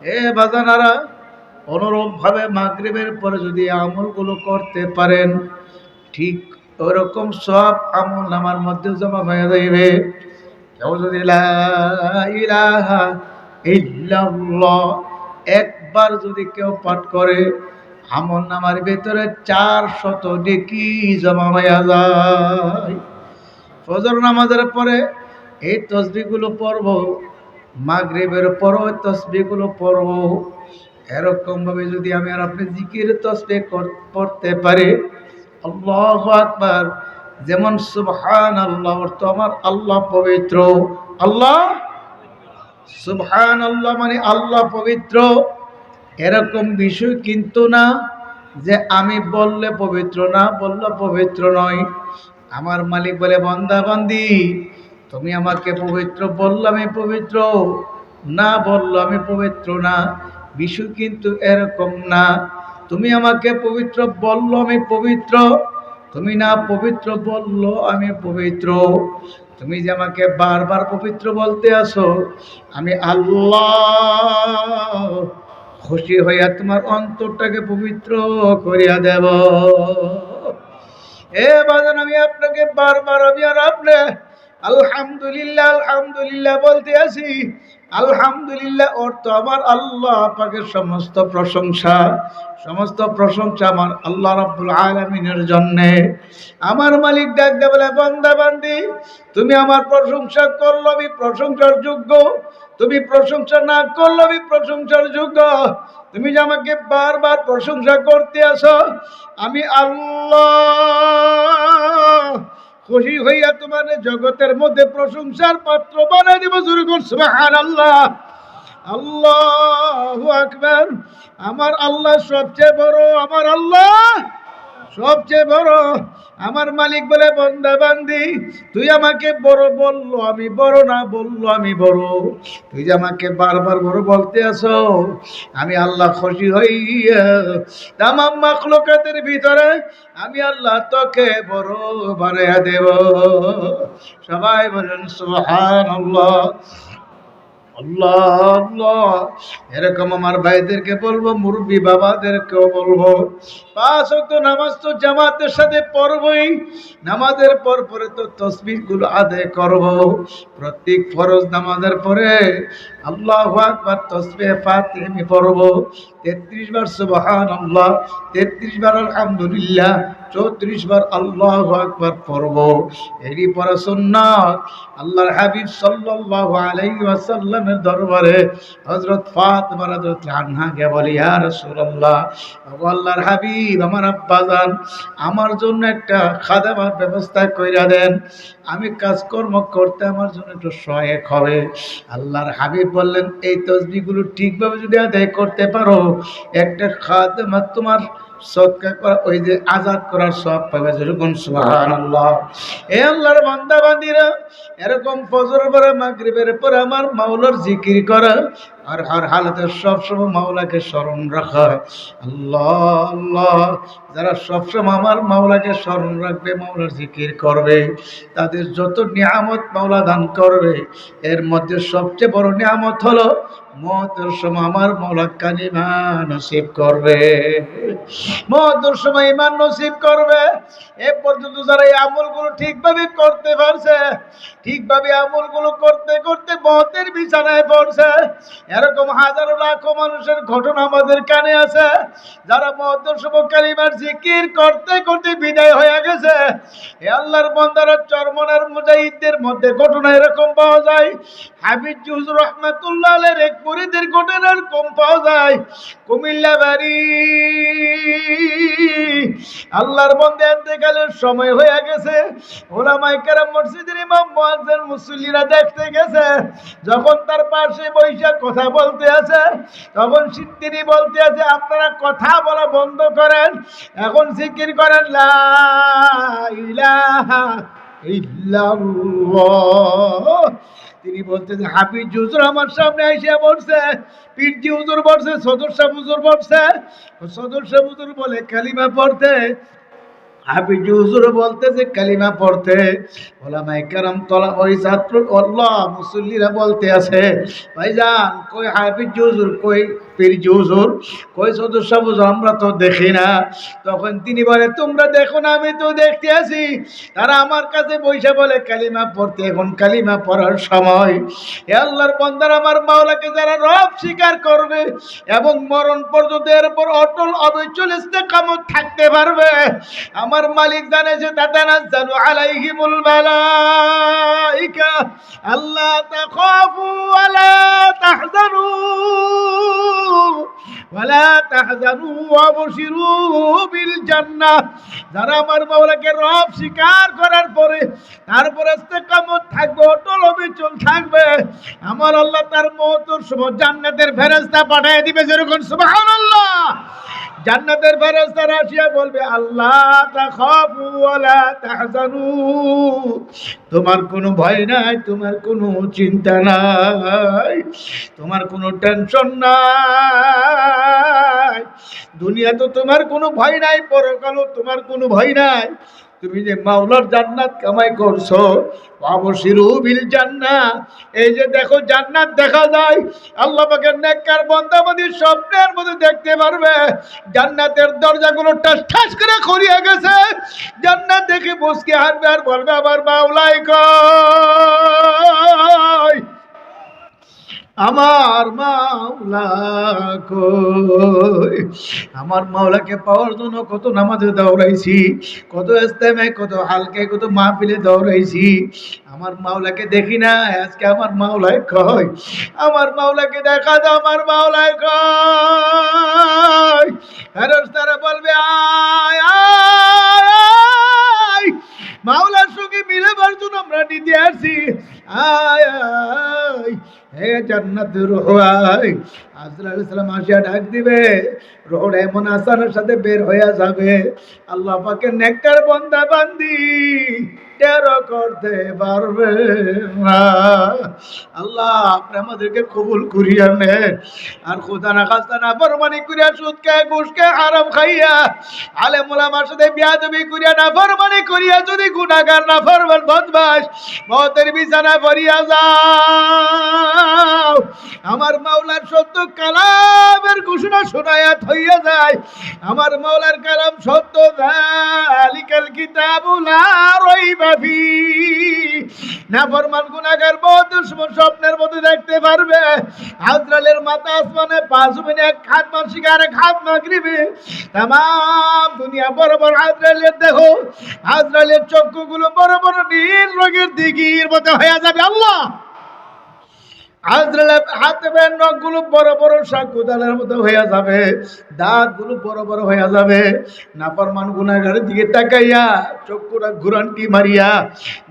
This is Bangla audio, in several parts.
এ বাজানারা অনুরূপ ভাবে মাগরিবের পরে যদি আমলগুলো করতে পারেন, ঠিক ওরকম সব আমল আমার মধ্যে জমা হয়ে যাইবে। কেউ যদি একবার যদি কেউ পাঠ করে, আমল নামার ভেতরে চার শত ডেকি জমা হয়ে যায়। ফজর নামাজের পরে এই তসবিগুলো পড়ব মাগরিবের পরও তসবিগুলো পড়ব এরকম ভাবে যদি আমি আর আপনি জিকির তসবি পড়তে পারি, আল্লাহ আকবার। যেমন সুবহান আল্লাহ অর্থ আমার আল্লাহ পবিত্র। আল্লাহ? সুবহান আল্লাহ মানে আল্লাহ পবিত্র। এরকম বিষয় কিন্তু না যে আমি বললে পবিত্র, না বললে পবিত্র নয়। আমার মালিক বলে, বন্দা, বান্দি তুমি আমাকে পবিত্র, বলল আমি পবিত্র। না, বলল আমি পবিত্র না। বিশু কিন্তু এরকম না। তুমি আমাকে পবিত্র, বলল আমি পবিত্র। তুমি না পবিত্র, বলল আমি পবিত্র। তুমি যে আমাকে বারবার পবিত্র বলতে আসো, আমি আল্লাহ খুশি হইয়া তোমার অন্তরটাকে পবিত্র করিয়া দেব। এ বাজান, আমি আপনাকে বারবার, আমি আর আপনি আলহামদুলিল্লাহ আলহামদুলিল্লাহ বলতে আছি। আলহামদুলিল্লাহ অর্থ আমার আল্লাহ পাকের সমস্ত প্রশংসা। সমস্ত প্রশংসা আমার আল্লাহ রাব্বুল আলামিনের জন্য। আমার মালিক ডাক বলে, বান্দা, বান্দি, তুমি আমার প্রশংসা করল আমি প্রশংসার যোগ্য। তুমি প্রশংসা না করল আমি প্রশংসার যোগ্য। তুমি যে আমাকে বারবার প্রশংসা করতে আসো আমি আল্লাহ খুশি হইয়া তোমার জগতের মধ্যে প্রশংসার পাত্র বানাই দিব শুরু করছ আল্লাহ আল্লাহ আকবার। আমার আল্লাহ সবচেয়ে বড়, আমার আল্লাহ সবচেয়ে বড় আমার মালিক বলে, বন্দা বান্দি, তুই আমাকে বড় বলল, আমি বড় না বলল, আমি বড়। তুই যে আমাকে বারবার বড় বলতে আসো, আমি আল্লাহ খুশি হইয়া তামাম মাখলুকাতের ভিতরে আমি আল্লাহ তোকে বড় বানাইয়া দেব। সবাই বলেন, সুবহানাল্লাহ। আল্লাহ আল্লাহ। এরকম আমার ভাইদেরকে বলব, মুরব্বী বাবাদেরকেও বলব। পাঁচ অক্ট নামাজ তো জামাতের সাথে পড়বই। নামাজের পর পরে তো তসবিরগুলো আদায় করব। প্রত্যেক ফরজ নামাজের পরে আল্লাহ আকবার তসবে ফাতে আমি পড়ব। তেত্রিশ বার সুবহান আল্লাহ তেত্রিশ বার আলহামদুলিল্লাহ চৌত্রিশ বার আল্লাহ আকবার পড়ব। এরই পরে সুন্নাত। আল্লাহর হাবিব সাল্লাল্লাহু আলাইহি ওয়াসাল্লামের দরবারে হযরত আনহাকে বলি আল্লাহর হাবিব, আমার আব্বাজান আমার জন্য একটা খাদামার ব্যবস্থা কইরা দেন। আমি কাজকর্ম করতে আমার জন্য একটু সহায়ক হবে। আল্লাহর হাবিব বললেন, এই তসবিগুলো ঠিকভাবে যদি আদায় করতে পারো, একটা খাদেমা তোমার জিকির করা, আর হালতে সবসময় স্মরণ রাখা যারা সবসময় আমার মাওলাকে স্মরণ রাখবে, মাওলার জিকির করবে, তাদের যত নিয়ামত মাওলা দান করবে, এর মধ্যে সবচেয়ে বড় নিয়ামত হলো মতের সময় আমার মাওলা কানিমা নসিব করবে। মতের সময় ইমান নসিব করবে। এ পর্যন্ত যারা এই আমলগুলো ঠিকভাবে করতে পারছে, ঠিকভাবে আমলগুলো করতে করতে মতের বিছানায় পড়ছে, এরকম হাজারো লাখো মানুষের ঘটনা আমাদের কানে আছে। যারা মতের সময় কালিমার জিকির করতে করতে বিদায় হয়ে গেছে, এ আল্লাহর বন্দারা চরমনার মুজাহিদদের মধ্যে ঘটনা এরকম পাওয়া যায়। হাবিজ হুজুর রহমাতুল্লাহ আলের এক মুরিদের ঘটনা এরকম পাওয়া যায়। কুমিল্লা বাড়ি। আল্লাহর বন্দে এতেকালের সময় হয়ে গেছে। ওলামাই কারাম মসজিদের ইমাম, মুয়াজ্জিন, মুসল্লিরা দেখতে গেছে। যখন তার পাশে বৈশাখ কথা বলতে আছে, তখন তিনি বলতে আছে, আপনারা কথা বলা বন্ধ করেন। এখন জিকির করেন, লা ইলাহা ইল্লাল্লাহ। তিনি বলতেন হাফিজ হুজুর আমার সামনে এসে বলছে, পীরজি হুজুর বলছে সদর সাহেব হুজুর বলছে। সদর সাহেব হুজুর বলে, কালিমা পড়তে। হাফিজ হুজুর বলতেছে কালিমা পড়তে। ওলামাই কারাম তলা, ওই ছাত্র, আল্লাহ মুসল্লিরা বলতে আছে, ভাইজান, কই হাফিজ হুজুর, কই পীর হুজুর কই আমরা তো দেখি না। তখন তিনি বলে, তোমরা দেখো না, আমি তো দেখতে আছি। তারা আমার কাছে বৈশা বলে, কালিমা পড়তে এখন কালিমা পড়ার সময়। আল্লাহর বন্দার, আমার মাওলাকে যারা রব স্বীকার করবে এবং মরণ পর্যন্ত এর উপর অটল অবিচল ইস্তেকামত থাকতে পারবে, আমার মালিক জানে যে তাতানাজ্জালু আলাইহিমুল মালাইকা। তাখাফু ওয়ালা তাহজানু ওয়ালা তাহজানু ওয়াবশিরু বিল জান্নাহ যারা আমার রব স্বীকার করার পরে তারপরে ইস্তেকামত থাকবে, অটল অবিচল থাকবে, আমার আল্লাহ তার সময় জান্নাতের ফেরেশতা পাঠিয়ে দিবে যেরকম, সুবহানাল্লাহ। জান্নাতের ফেরেশতারা আসিয়া বলবে, আল্লাহ তাখাফু ওয়ালা তাহজানু। তোমার কোনো ভয় নাই, তোমার কোনো চিন্তা নাই, তোমার কোনো টেনশন নাই। দুনিয়া তো তোমার কোনো ভয় নাই, পরকালও তোমার কোনো ভয় নাই। তুমি যে মাওলার জান্নাত কামাই করছ বিল জান্নাত। এই যে দেখো জান্নাত দেখা যায়, আল্লাহ নেককার বন্দাবাদী স্বপ্নের মধ্যে দেখতে পারবে। জান্নাতের দরজাগুলো টাস ঠাস করে খড়িয়ে গেছে। জান্নাত দেখে বসকে হারবে আর বলবে, আমার মাওলাই কয়। আমার মাওলা আমার মাওলাকে পাওয়ার জন্য কত নামাজে দৌড়াইছি, কত ইস্তেমায় কত হালকে, কত মাহফিলে দৌড়াইছি। আমার মাওলাকে দেখি না, আজকে আমার মাওলায় কয় আমার মাওলাকে দেখা দাও আমার মাওলায় কয় ফেরেশতারা বলবে, আয় আয় মাওলার সঙ্গে মিলেবার জন্য আমরা নিতে আসি। আল্লাহ না। আমাদেরকে কবুল করিয়া নেন। আর খোদা না খাস্তা না ফরমানি করিয়া সুদ খায় ঘুষ খায় আরাম খাইয়া আলে মোলামার সাথে বিয়াদবি করিয়া না ফরমানি করিয়া যদি গুণাগার না ফরমান বদমাস মতের বিছানা যাও। আমার মাওলার সত্য কালামের ঘোষণা শোনায়া থইয়া যায়। আমার মাওলার কালাম সত্য জালিকাল কিতাবুলা রইবা ফি। না স্বপ্নের দেখতে পারবে। আজরালের মাথা আসমানে পাঁচ মিনিট খাত মাসিক আর খাত মাগরিবে। তাম দুনিয়া বড় বড় আজরালের দেখো আজরালের চক্ষুগুলো বড় বড় নীল রঙের দিঘির মতো হয়ে যাবে আল্লাহ। হাতে নখগুলো বড় বড় শাকুদালের মতো হয়ে যাবে, দাঁতগুলো বড় বড় হয়ে যাবে। নাফরমান গুনাগারের দিকে তাকাইয়া চক্ষুরা ঘুরানটি মারিয়া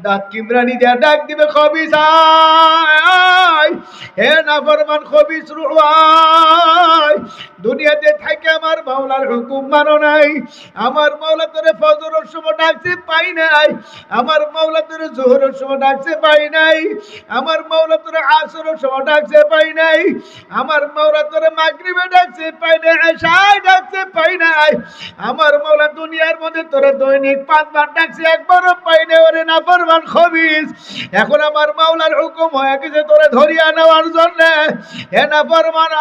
দাঁত কিমরানি দিয়া ডাক দিবে, খবিস! আয় হে নাফরমান খবিস রুহাই দুনিয়াতে থাকে আমার মাওলার হুকুম মানো নাই। আমার মাওলা তোরে ফজরের সময় ডাকছে পাই নাই। আমার মাওলা তোরে জোহরের সময় ডাকছে পাই নাই। আমার মাওলা তোরে আসরের সময় ডাকছে পাই নাই। আমার মাওলা তোরে মাগরিবে ডাকছে পাই নাই, আশায় ডাকছে পাই নাই। আমার মাওলা দুনিয়ার মধ্যে তোরে দৈনিক পাঁচবার ডাকছে, একবারও পাই নাই, ওরে না ফরমান খবিস। এখন আমার মাওলার হুকুম হয়ে গেছে, তোরে ধরিয়া নেওয়ার জন্য হে না ফরমান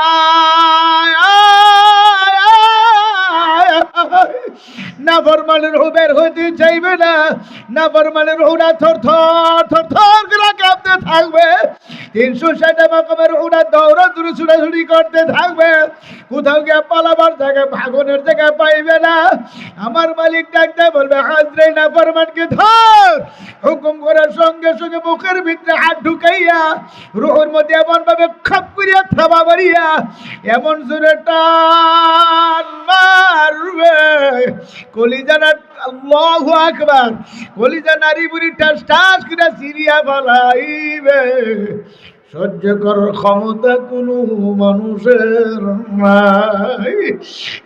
না বের হইতে চাইবে না না ফরমানের হুরা থর থর থর থর থাকবে। তিনশো ষাট মকমের রুহটা দৌড় দূরে ছুটাছুটি করতে থাকবে। কোথাও গিয়ে পালাবার জায়গায় ভাগনের জায়গায় পাইবে না। আমার মালিক ডাকতে বলবে হাজরে না ফরমানকে ধর। হুকুম করার সঙ্গে সঙ্গে মুখের ভিতরে হাত ঢুকাইয়া রুহের মধ্যে এমন ভাবে খাপ করিয়া থাবা মারিয়া এমন জোরে টান মারবে। কলিজানা আল্লাহু আকবার। কলিজা নারী বুড়ি টাস টাস করে সিরিয়া ফলাইবে সহ্য করার ক্ষমতা কোনো মানুষের নাই।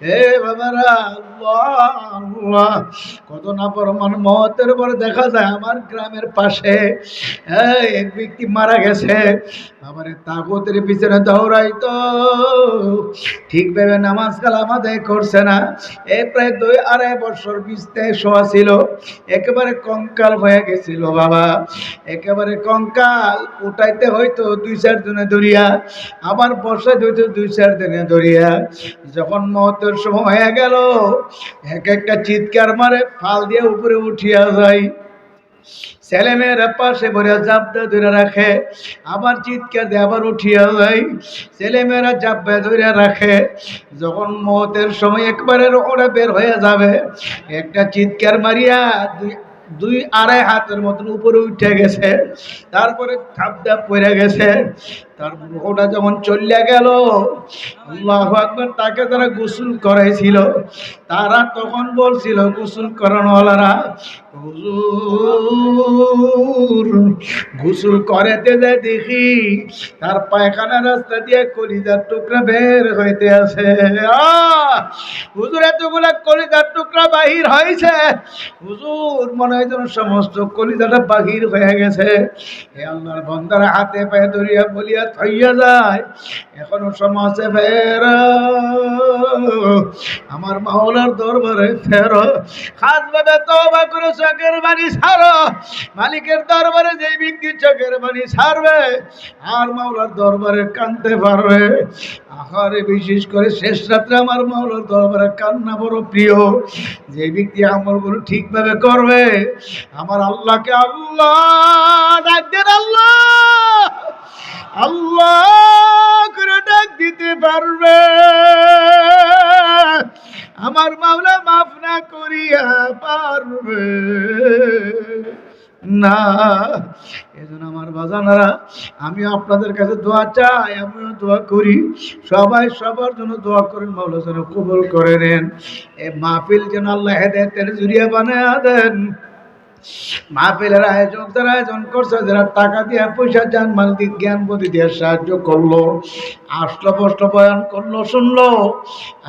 হে বাবারা কত না পরমান মতের পরে দেখা যায় আমার গ্রামের পাশে। এক ব্যক্তি মারা গেছে। বাবারে, তাগতের পিছনে দৌড়াই দৌড়াইতো ঠিকভাবে নামাজ কালাম আদায় করছে না। এ প্রায় দুই আড়াই বছর বিছনায় শোয়া ছিল। একেবারে কঙ্কাল হয়ে গেছিল বাবা। একেবারে কঙ্কাল উঠাইতে হয়তো দুই চার দিনে ধরিয়া, আবার বসাইতে হইতো দুই চার দিনে ধরিয়া, যখন মহতের সময় হয়ে গেল, এক একটা চিৎকার মারে, ফাল দিয়ে উপরে উঠিয়া যায়। ছেলেমেয়েরা পাশে ভরে জাপটা ধরে রাখে, আবার চিৎকার দিয়ে আবার উঠিয়া যায়। ছেলেমেয়েরা জাপটা ধরে রাখে, যখন মতের সময় একবারে ওরা বের হয়ে যাবে, একটা চিৎকার মারিয়া দুই দুই আড়াই হাতের মতন উপরে উঠে গেছে তারপরে ধাপ ধাপ পড়ে গেছে। তারপর ওটা যখন চলিয়া গেল, আল্লাহ তাকে তারা গোসল করাইছিল, তারা তখন বলছিল, গোসল করানোওয়ালারা হুজুর, গোসল করেতে দেখি, তার পায়খানা রাস্তা দিয়ে কলিজার টুকরা বের হইতে আছে! হুজুর, এতগুলা কলিজার টুকরা বাহির হয়েছে হুজুর, মনে হয় যেন সমস্ত কলিজাটা বাহির হয়ে গেছে। হে আল্লাহর হাতে পায়ে ধরিয়া বলিয়া থইয়া যায়। এখনও সমাজে ফের। আমার মাওলার দরবারে ফের। খাস ভাবে তওবা করে চোখের বাণী ছাড়ো। মালিকের দরবারে যে ব্যক্তি চোখের বাণী ছাড়বে, আর মাওলার দরবারে কানতে পারবে। আহারে, বিশেষ করে শেষ রাত্রে আমার মাওলার দরবারে কান্না বড় প্রিয়। যে ব্যক্তি আমলগুলো ঠিকভাবে করবে, আমার আল্লাহকে আল্লাহ, ডাক আল্লাহ। আল্লাহ করে ডাক দিতে পারবে। আমার মাওলা মাফ না করিয়া পারবে। না, এজন্য আমার বাজানারা আমি আপনাদের কাছে দোয়া চাই, আমিও দোয়া করি। সবাই সবার জন্য দোয়া করেন, মাওলা যেন কবুল করে নেন। এ মাহফিল যেন আল্লাহ হেদায়তের জুড়িয়া বানায় দেন। মাহফিলের আয়োজক যারা আয়োজন করছে, যারা টাকা দিয়ে পয়সা যান মাল দিয়ে জ্ঞান বুদ্ধি দিয়ে সাহায্য করল, আসলো প্রশ্ন বয়ান করল, শুনলো।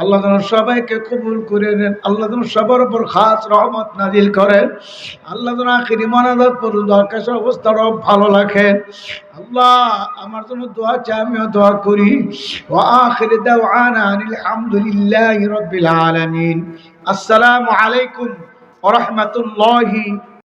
আল্লাহ সবাইকে কবুল করে নেন, আল্লাহ সবার উপর খাস রহমত নাজিল করেন, আল্লাহ আখিরি মনাদাত পর্যন্ত আকাশের অবস্থা রব ভালো রাখেন। আল্লাহ, আমার জন্য দোয়া চাই, আমিও দোয়া করি। ও আখিরি দাওয়ানা আনিল হামদুলিল্লাহি রাব্বিল আলামিন। আসসালামু আলাইকুম ওয়া রাহমাতুল্লাহি